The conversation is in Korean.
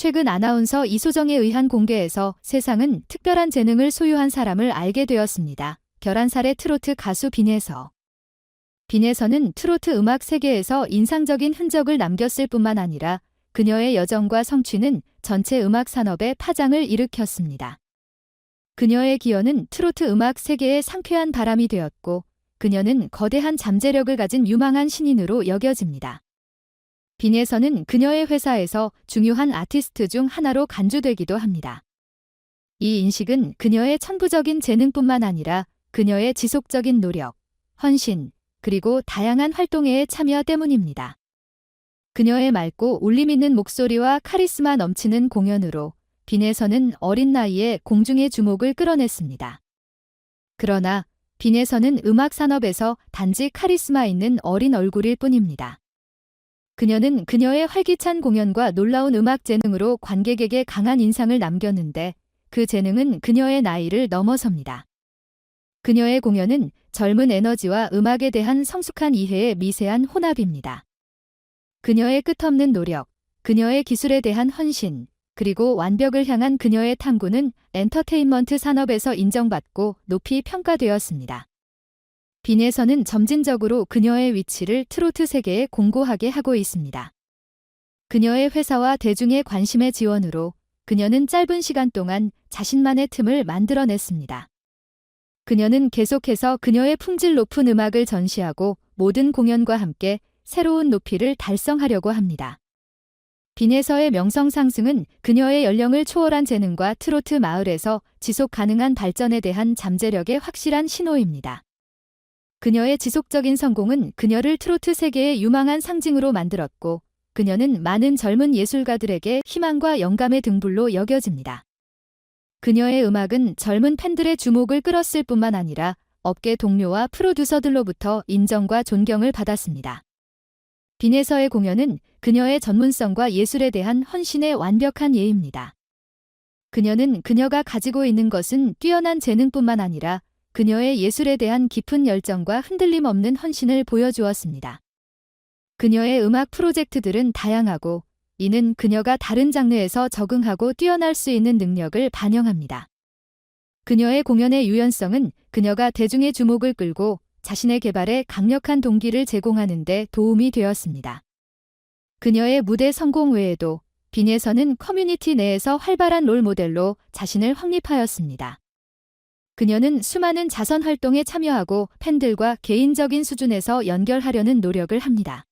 최근 아나운서 이소정에 의한 공개에서 세상은 특별한 재능을 소유한 사람을 알게 되었습니다. 11살의 트로트 가수 빈에서. 빈에서는 트로트 음악 세계에서 인상적인 흔적을 남겼을 뿐만 아니라 그녀의 여정과 성취는 전체 음악 산업에 파장을 일으켰습니다. 그녀의 기여는 트로트 음악 세계에 상쾌한 바람이 되었고 그녀는 거대한 잠재력을 가진 유망한 신인으로 여겨집니다. 빈에서는 그녀의 회사에서 중요한 아티스트 중 하나로 간주되기도 합니다. 이 인식은 그녀의 천부적인 재능뿐만 아니라 그녀의 지속적인 노력, 헌신, 그리고 다양한 활동에 참여 때문입니다. 그녀의 맑고 울림 있는 목소리와 카리스마 넘치는 공연으로 빈에서는 어린 나이에 공중의 주목을 끌어냈습니다. 그러나 빈에서는 음악 산업에서 단지 카리스마 있는 어린 얼굴일 뿐입니다. 그녀는 그녀의 활기찬 공연과 놀라운 음악 재능으로 관객에게 강한 인상을 남겼는데 그 재능은 그녀의 나이를 넘어섭니다. 그녀의 공연은 젊은 에너지와 음악에 대한 성숙한 이해의 미세한 혼합입니다. 그녀의 끝없는 노력, 그녀의 기술에 대한 헌신, 그리고 완벽을 향한 그녀의 탐구는 엔터테인먼트 산업에서 인정받고 높이 평가되었습니다. 빈에서는 점진적으로 그녀의 위치를 트로트 세계에 공고하게 하고 있습니다. 그녀의 회사와 대중의 관심의 지원으로 그녀는 짧은 시간 동안 자신만의 틈을 만들어냈습니다. 그녀는 계속해서 그녀의 품질 높은 음악을 전시하고 모든 공연과 함께 새로운 높이를 달성하려고 합니다. 빈에서의 명성 상승은 그녀의 연령을 초월한 재능과 트로트 마을에서 지속 가능한 발전에 대한 잠재력의 확실한 신호입니다. 그녀의 지속적인 성공은 그녀를 트로트 세계의 유망한 상징으로 만들었고, 그녀는 많은 젊은 예술가들에게 희망과 영감의 등불로 여겨집니다. 그녀의 음악은 젊은 팬들의 주목을 끌었을 뿐만 아니라 업계 동료와 프로듀서들로부터 인정과 존경을 받았습니다. 빈에서의 공연은 그녀의 전문성과 예술에 대한 헌신의 완벽한 예입니다. 그녀는 그녀가 가지고 있는 것은 뛰어난 재능뿐만 아니라 그녀의 예술에 대한 깊은 열정과 흔들림 없는 헌신을 보여주었습니다. 그녀의 음악 프로젝트들은 다양하고 이는 그녀가 다른 장르에서 적응하고 뛰어날 수 있는 능력을 반영합니다. 그녀의 공연의 유연성은 그녀가 대중의 주목을 끌고 자신의 개발에 강력한 동기를 제공하는 데 도움이 되었습니다. 그녀의 무대 성공 외에도 빈에서는 커뮤니티 내에서 활발한 롤 모델로 자신을 확립하였습니다. 그녀는 수많은 자선 활동에 참여하고 팬들과 개인적인 수준에서 연결하려는 노력을 합니다.